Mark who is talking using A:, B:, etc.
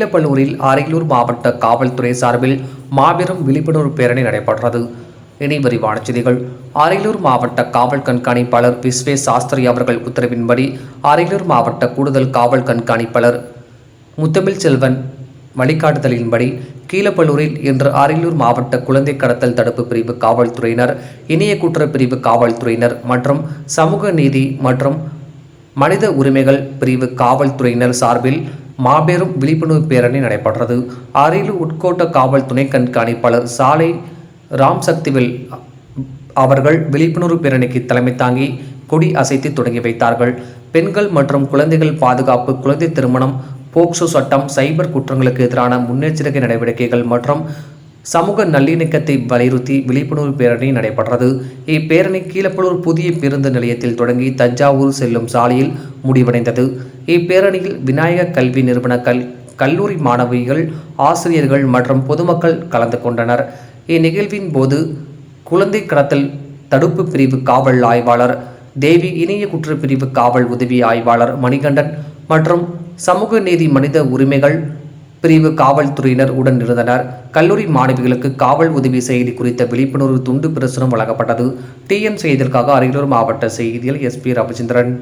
A: கீழப்பள்ளூரில் அரியலூர் மாவட்ட காவல்துறை சார்பில் மாபெரும் விழிப்புணர்வு பேரணி நடைபெற்றது. இனி விரிவான செய்திகள். அரியலூர் மாவட்ட காவல் கண்காணிப்பாளர் விஸ்வே சாஸ்திரி அவர்கள் உத்தரவின்படி அரியலூர் மாவட்ட கூடுதல் காவல் கண்காணிப்பாளர் முத்தமிழ் செல்வன் வழிகாட்டுதலின்படி கீழப்பள்ளூரில் இன்று அரியலூர் மாவட்ட குழந்தை கடத்தல் தடுப்பு பிரிவு காவல்துறையினர் இணைய குற்றப் பிரிவு காவல்துறையினர் மற்றும் சமூக நீதி மற்றும் மனித உரிமைகள் பிரிவு காவல்துறையினர் சார்பில் மாபெரும் விழிப்புணர்வு பேரணி நடைபெற்றது. அரியலூர் உட்கோட்ட காவல் துணை கண்காணிப்பாளர் சாலை ராம் சக்திவேல் அவர்கள் விழிப்புணர்வு பேரணிக்கு தலைமை தாங்கி கொடி அசைத்து தொடங்கி வைத்தார்கள். பெண்கள் மற்றும் குழந்தைகள் பாதுகாப்பு குழந்தை திருமணம் போக்சோ சட்டம் சைபர் குற்றங்களுக்கு எதிரான முன்னெச்சரிக்கை நடவடிக்கைகள் மற்றும் சமூக நல்லிணக்கத்தை வலியுறுத்தி விழிப்புணர்வு பேரணி நடைபெற்றது. இப்பேரணி கீழப்பலூர் புதிய பேருந்து நிலையத்தில் தொடங்கி தஞ்சாவூர் செல்லும் சாலையில் முடிவடைந்தது. இப்பேரணியில் விநாயக கல்வி நிறுவன கல் கல்லூரி மாணவிகள் ஆசிரியர்கள் மற்றும் பொதுமக்கள் கலந்து கொண்டனர். இந்நிகழ்வின் போது குழந்தை கடத்தல் தடுப்பு பிரிவு காவல் ஆய்வாளர் தேவி இணைய குற்றப்பிரிவு காவல் உதவி ஆய்வாளர் மணிகண்டன் மற்றும் சமூக நீதி மனித உரிமைகள் பிரிவு காவல்துறையினர் உடன் இருந்தனர். கல்லூரி மாணவிகளுக்கு காவல் உதவி செயலி குறித்த விழிப்புணர்வு துண்டு பிரசுரம் வழங்கப்பட்டது. டிஎன் செய்திற்காக அரியலூர் மாவட்ட செய்தியில் எஸ்பி ரவிச்சந்திரன்.